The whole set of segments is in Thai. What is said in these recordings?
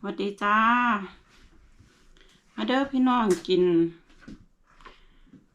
สวัสดีจ้า มาเด้อพี่น้องกิน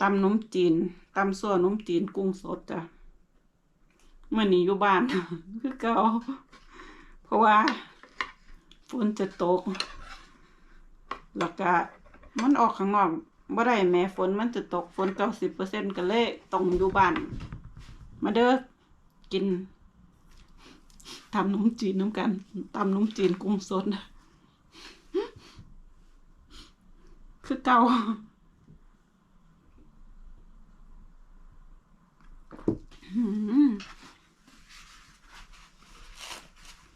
ตำนมจีนตำส่วนนมจีนกุ้งสดจ้ะเมื่อนี้อยู่บ้าน คือเก่าเพราะว่าฝนจะตก แล้วก็มันออกข้างนอกบ่ได้แม้ฝนมันจะตกฝนเก้าสิบเปอร์เซ็นต์ก็เลยต้องอยู่บ้าน มาเด้อกินตำนมจีนน้ำกันตำนมจีนกุ้งสด คือเก่า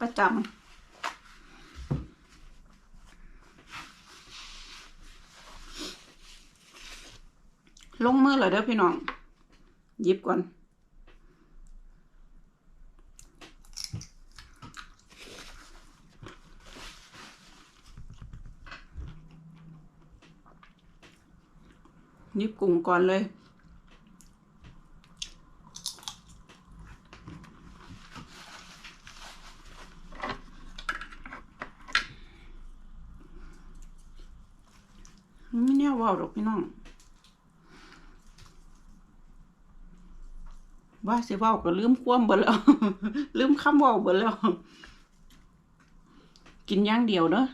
ประจำลงมือเลยเด้อพี่น้อง หยิบก่อน หยิบกุ้งก่อนเลย ไม่เนี่ยว่าวหรอกพี่น้อง ว่าสิเว่าก็ลืมความเบิดแล้ว ลืมคำว่าเบิดแล้ว กินอย่างเดียวเนอะ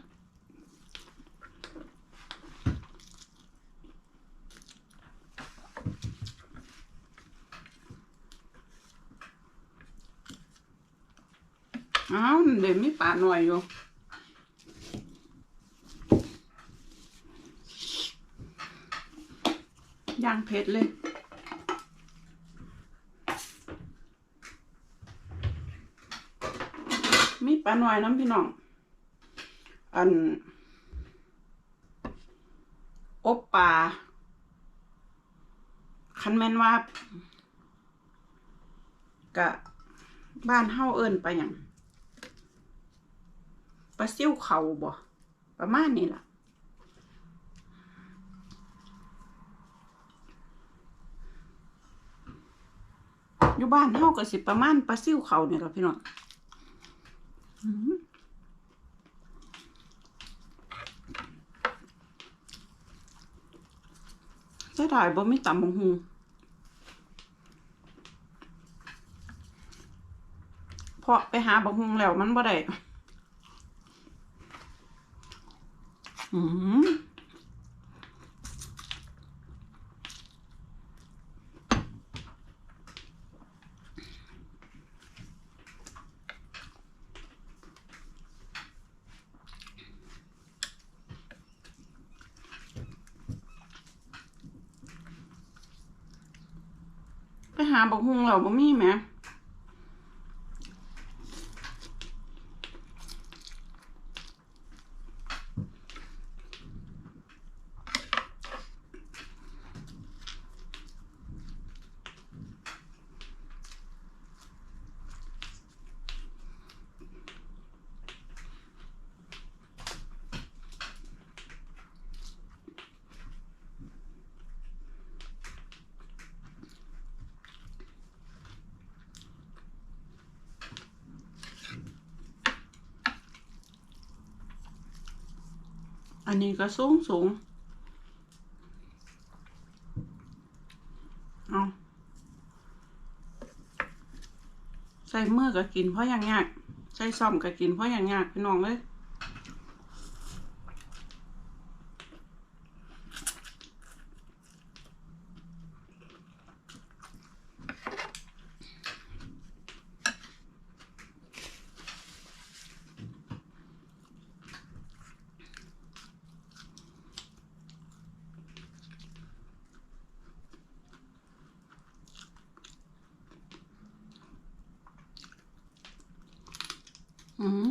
อ้าวเดี๋ยวมีปลา หน่อยอยู่ย่างเผ็ดเลยมีปลาหน่อยน้ำพี่น้อง อัน อบปลาคันแม่นว่ากะบ้านเฮาเอิ้นไปหยัง ลาซิ่วเขาบ่ประมาณนี้ล่ะอยู่บ้านเฮาก็สิประมาณปลาซิ่วเขาเนี่ยล่ะพี่น้องอืมเสียดายบ่มีตำบักหุ่งเพราะไปหาบักหุ่งแล้วมันบ่ได้อืม ไปหาบักหุ่งแล้วบ่มีแหม อันนี้ก็สูงสูงเอาใส่มือก็กินเพราะอย่างยากใส่ซ่อมก็กินเพราะอย่างยากพี่น้องเลย อืม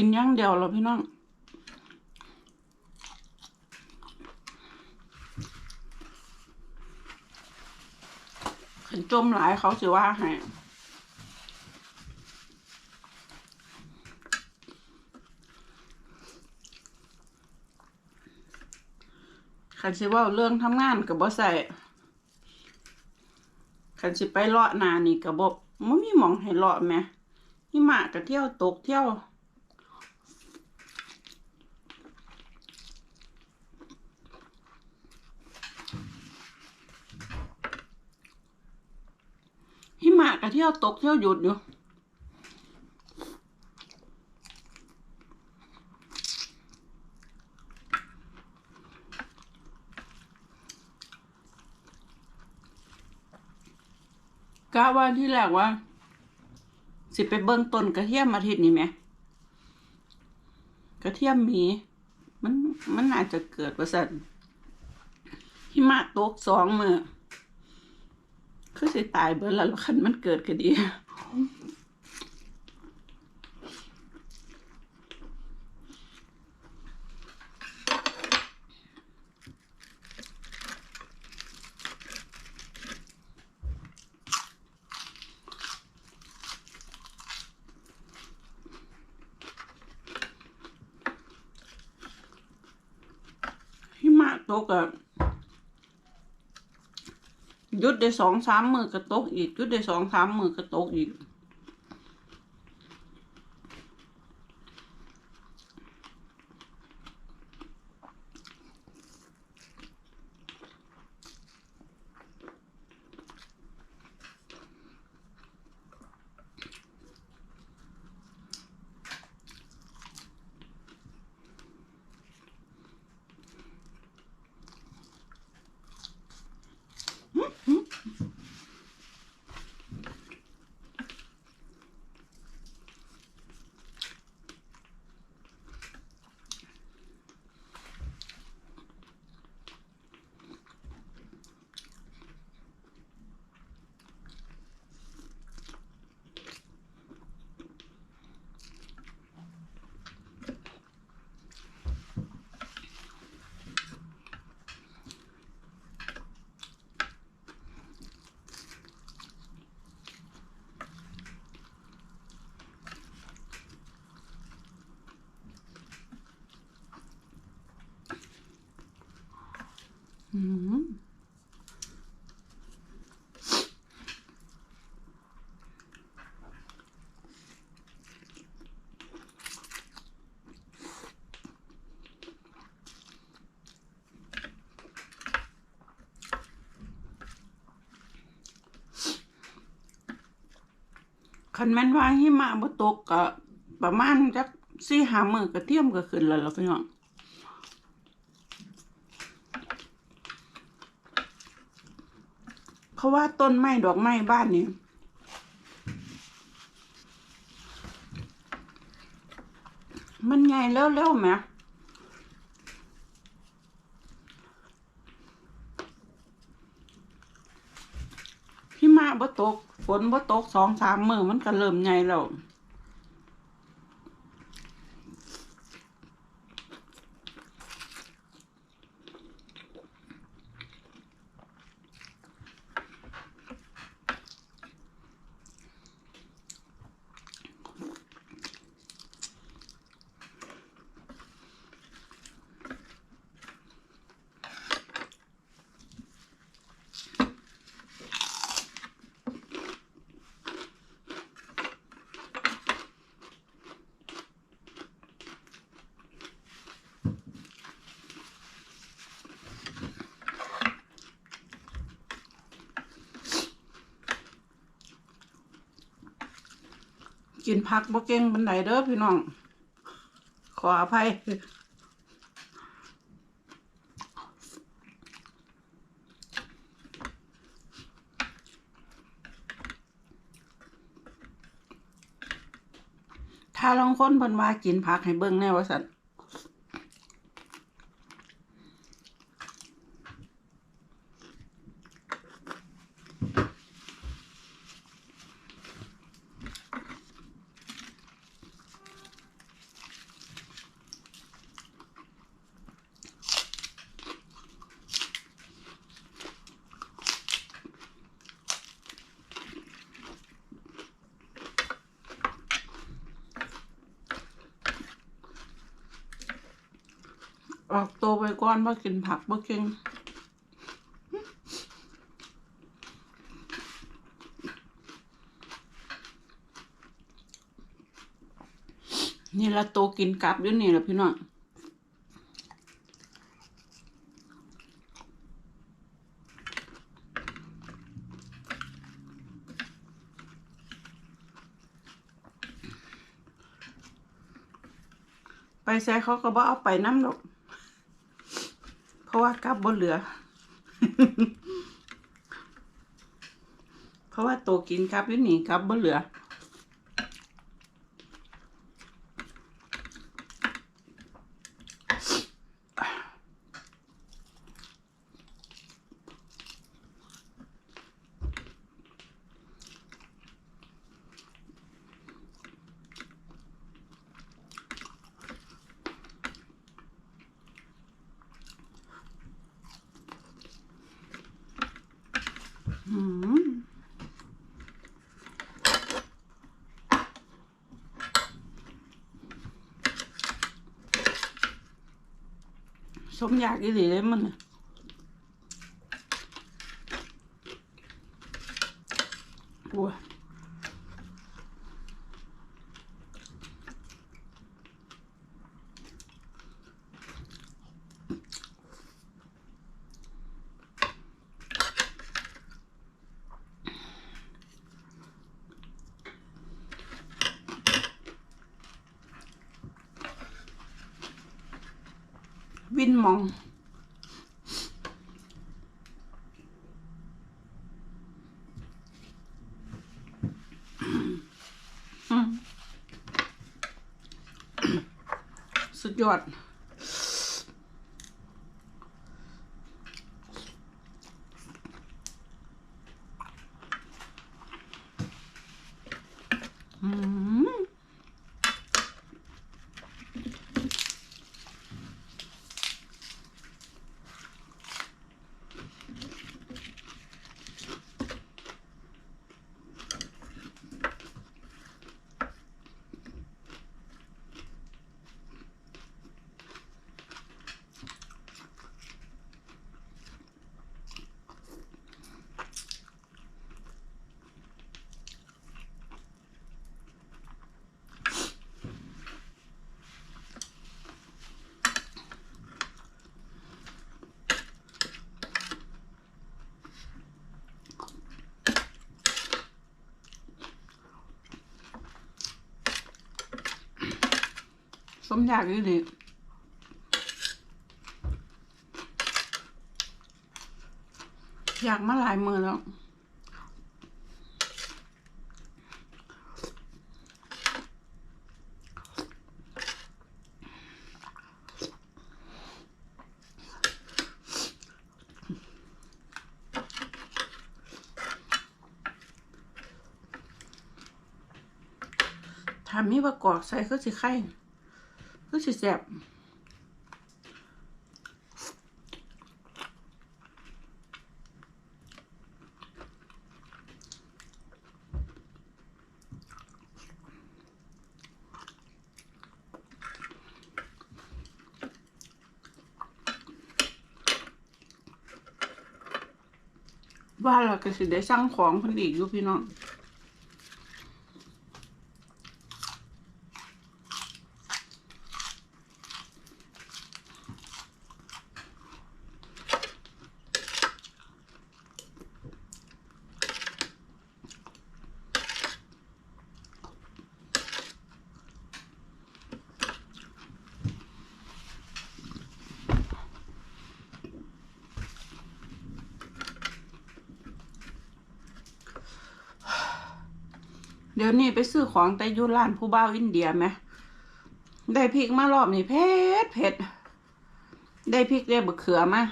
กินย่างเดียวแล้วพี่น้องขันจมหลายเขาสิว่าให้ขันสิว่าเรื่องทำงานกับบ่ใส่ขันสิไปเลาะนานี่กับบ่ไม่มีหมองให้เลาะแหมนี่หมาก็เที่ยวตกเที่ยว หิมะเที่ยวตกเที่ยวหยุดอยู่กะว่าที่แรกว่า สิไปเบิ่งต้นกระเทียมอาทิตย์นี้ไหมกระเทียมมี มันมันน่าจจะเกิดว่าสั่นหิมะตกสองมือ คือสิตายเบิดแล้วคันมันเกิดก็ดีหิมะตกอะ ยุดได้สองสามมือกระตกอีกยุดได้สองสามมือกระตกอีก อืม คันแม่นว่าหิมะบ่ตกก็ประมาณจักสี่หามือก็เทียมก็ขึ้นแล้วล่ะพี่น้อง เขาว่าต้นไม้ดอกไม้บ้านนี้มันใหญ่เร็วๆไหมพี่มาบ่ตก ฝนบ่ตกสองสามมือมันก็เริ่มใหญ่แล้ว กินผักบ่เก่งบันไดเด้อพี่น้อง ขออภัยถ้าลองคนเพิ่นว่ากินผักให้เบิ่งแน่ว่าซั่น ออกโตไปก่อนว่ากินผักบ่เก่งนี่ละโตกินกลับอยู่นี่ละพี่น้องไปใส่เขาก็บ่เอาไปน้ำหรอก เพราะว่ากลับบนเหลือ เพราะว่าโตกินกลับยุ่นี่กลับบนเหลือ สมอยากอีหลีเลยมัน วินมอง สุดยอด อืม ส มอยากอีหลีอยากมาหลายมือแล้วถ้ามีประกอบใส่คือสิไข่ คือสิแซ่บว่าเราก็สิได้สั่งของเพิ่นอีกอยู่พี่น้อง เดี๋ยวนี้ไปซื้อของแต่ยุร้านผู้บ่าวอินเดียไหมได้พริกมารอบนี่เผ็ดเผ็ดได้พริกได้บะเขือมา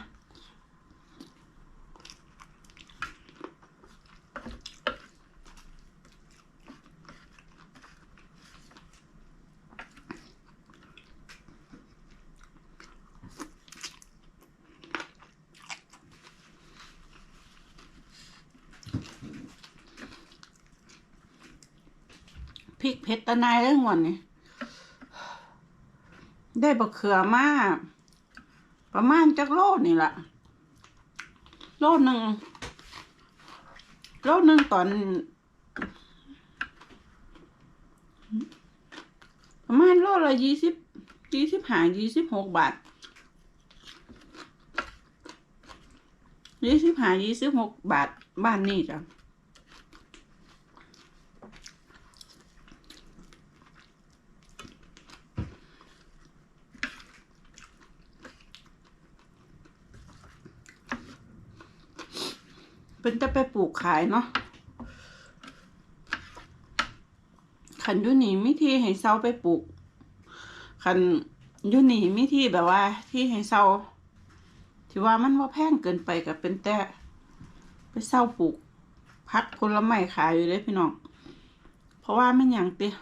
ริกเผ็ดตะนายเรื่องวันนี้ได้บะเขือมาประมาณจักโลนี่แหละโลหนึ่งโลหนึ่งตอน ประมาณโลละยี่สิบยี่สิบห้ายี่สิบหกบาทยี่สิบห้ายี่สิบหกบาทบ้านนี่จ้ะ เป็นจะไปปลูกขายเนาะขันยุนี่มิที่ให้เซาไปปลูกคันยูนี่มีที่แบบว่า ที่ให้เศร้าที่ว่ามันว่าแพงเกินไปกับเป็นแต่ไปเศร้าปลูกพักผลไม้ขายอยู่เลยพี่น้อง เพราะว่ามันอย่างเตีย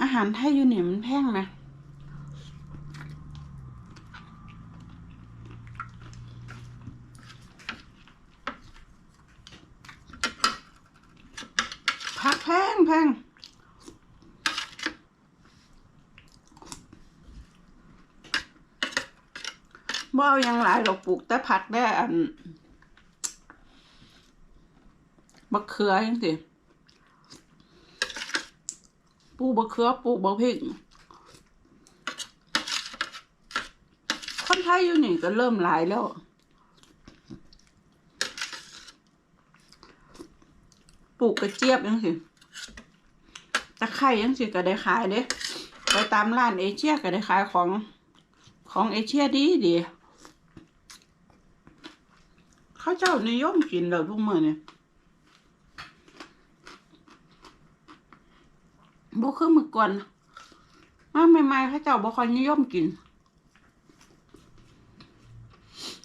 อาหารไทยอยู่นี่มันแพงนะพัก แพงแพงบ่เอายังหลายดอกปลูกแต่ผักได้อันบักเขือจังซี่ปลูกบักเขือปลูกบักพริกคนไทยอยู่นี่ก็เริ่มหลายแล้วปลูกกระเจี๊ยบจังซี่ ตะไคร้จังซี่ก็ได้ขายเด้ไปตามร้านเอเชียก็ได้ขายของของเอเชียดีดีเข้าเจ้านิยมกินแล้วทุกมื้อเนี่ยบ่คือมือก่อนมาใหม่ๆเข้าเจ้าบ่ค่อยนิยมกิน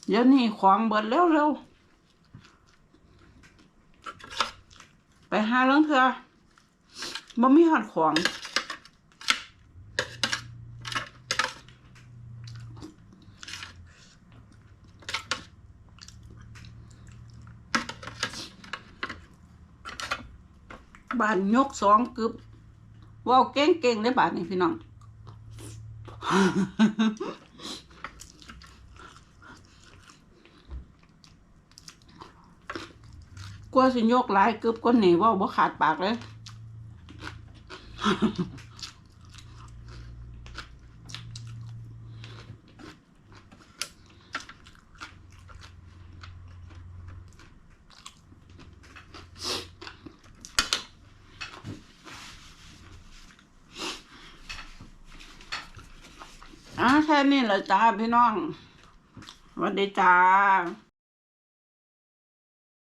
เดี๋ยวนี้ของเบิดเร็วๆไปหาเรื่องเถื่อ บ่มีหอดของ บานยกสองกึบว้าวเก่งเก่งๆได้บ้านนี่พี่น้อง กลัวสิยกหลายกึบก็หนีว่าบ่ขาดปากเลย อ่าแค่นี้แหละจ้าพี่น้องสวัสดีจ้า